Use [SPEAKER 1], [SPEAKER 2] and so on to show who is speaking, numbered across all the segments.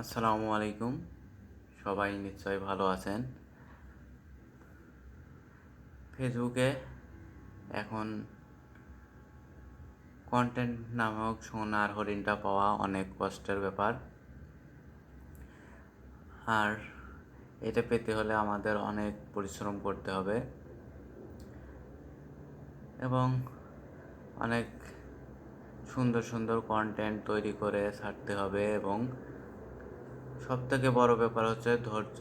[SPEAKER 1] আসসালামু আলাইকুম। সবাই নিশ্চয়ই ভালো আছেন। ফেসবুকে এখন কন্টেন্ট নামক সোনার হরিণটা পাওয়া অনেক কষ্টের ব্যাপার। আর এটা পেতে হলে আমাদের অনেক পরিশ্রম করতে হবে। এবং অনেক সুন্দর সুন্দর কন্টেন্ট তৈরি করে ছাড়তে হবে এবং সব থেকে বড় ব্যাপার হচ্ছে ধৈর্য।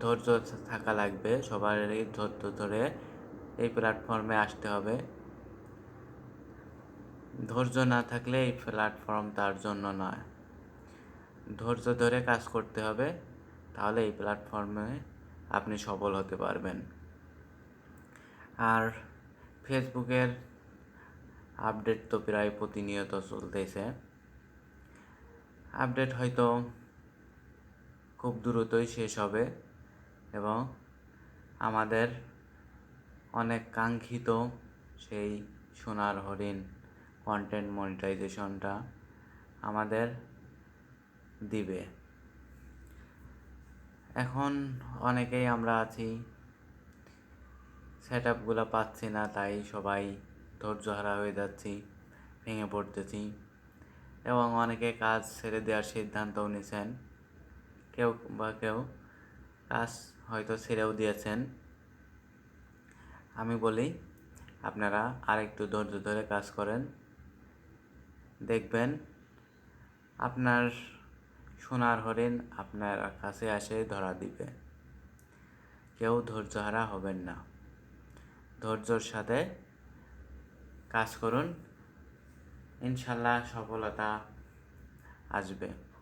[SPEAKER 1] ধৈর্য থাকা লাগবে। সবারই ধৈর্য ধরে এই প্ল্যাটফর্মে আসতে হবে। ধৈর্য না থাকলে এই প্ল্যাটফর্ম তার জন্য নয়। ধৈর্য ধরে কাজ করতে হবে, তাহলে এই প্ল্যাটফর্মে আপনি সফল হতে পারবেন। আর ফেসবুকের আপডেট তো প্রায় প্রতিনিয়ত চলতেছে। আপডেট হয়তো খুব দ্রুতই শেষ হবে এবং আমাদের অনেক কাঙ্ক্ষিত সেই সোনার হরিণ কন্টেন্ট মনিটাইজেশনটা আমাদের দিবে। এখন অনেকেই আমরা আছি সেট আপগুলো পাচ্ছি না, তাই সবাই ধৈর্যহারা হয়ে যাচ্ছি, ভেঙে পড়তেছি এবং অনেকে কাজ ছেড়ে দেওয়ার সিদ্ধান্তও নিয়েছেন কেউ বা কেউ কাজ হয়তো ছেড়েও দিয়েছেন। আমি বলি, আপনারা আরেকটু ধৈর্য ধরে কাজ করেন। দেখবেন আপনার সোনার হরিণ আপনার কাছে আসে ধরা দিবে। কেউ ধৈর্যহারা হবেন না। ধৈর্যর সাথে কাজ করুন। ইনশাল্লাহ সফলতা আসবে।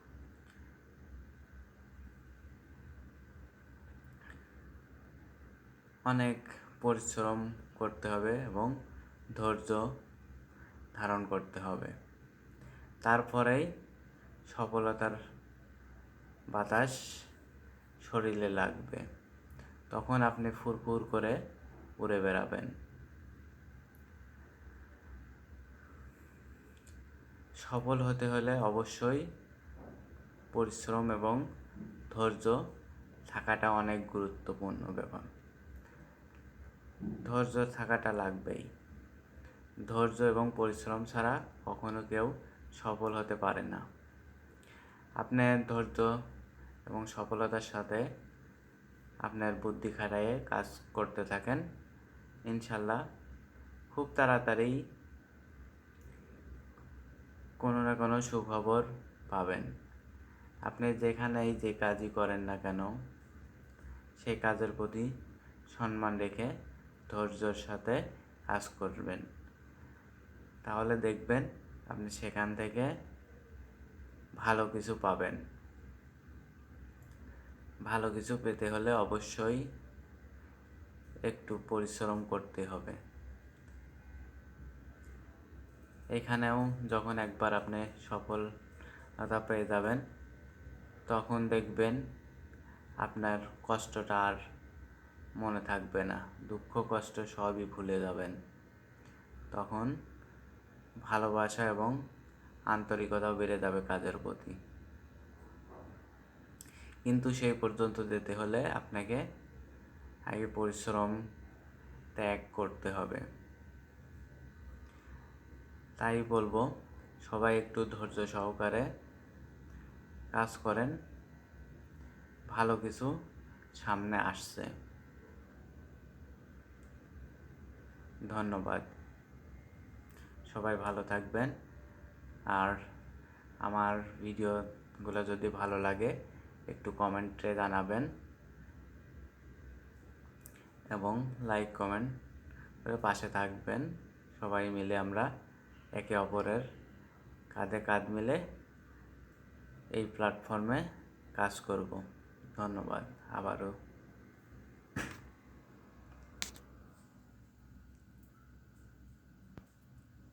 [SPEAKER 1] অনেক পরিশ্রম করতে হবে এবং ধৈর্য ধারণ করতে হবে। তারপরেই সফলতার বাতাস শরীরে লাগবে। তখন আপনি ফুরফুর করে উড়ে বেড়াবেন। সফল হতে হলে অবশ্যই পরিশ্রম এবং ধৈর্য থাকাটা অনেক গুরুত্বপূর্ণ ব্যাপার। ধৈর্য থাকাটা লাগবেই। ধৈর্য এবং পরিশ্রম ছাড়া কখনো কেউ সফল হতে পারে না। আপনার ধৈর্য এবং সফলতার সাথে আপনার বুদ্ধি খাটাইয়ে কাজ করতে থাকেন। ইনশাল্লাহ খুব তাড়াতাড়ি কোনো না কোনো সুখবর পাবেন। আপনি যেখানেই যে কাজই করেন না কেন, সেই কাজের প্রতি সম্মান রেখে ধৈর্যর সাথে কাজ করবেন। তাহলে দেখবেন আপনি সেখান থেকে ভালো কিছু পাবেন। ভালো কিছু পেতে হলে অবশ্যই একটু পরিশ্রম করতে হবে। এখানেও যখন একবার আপনি সফলতা পেয়ে যাবেন, তখন দেখবেন আপনার কষ্টটা আর মনে থাকবে না। দুঃখ, কষ্ট সবই ভুলে যাবেন। তখন ভালোবাসা এবং আন্তরিকতাও বেড়ে যাবে কাজের প্রতি। কিন্তু সেই পর্যন্ত যেতে হলে আপনাকে আগে পরিশ্রম ত্যাগ করতে হবে। তাই বলব, সবাই একটু ধৈর্য সহকারে কাজ করেন। ভালো কিছু সামনে আসছে। ধন্যবাদ। সবাই ভালো থাকবেন। আর আমার ভিডিওগুলো যদি ভালো লাগে, একটু কমেন্টে জানাবেন এবং লাইক কমেন্ট করে পাশে থাকবেন। সবাই মিলে আমরা একে অপরের কাঁধে কাঁধ মিলে এই প্ল্যাটফর্মে কাজ করব। ধন্যবাদ। আবারও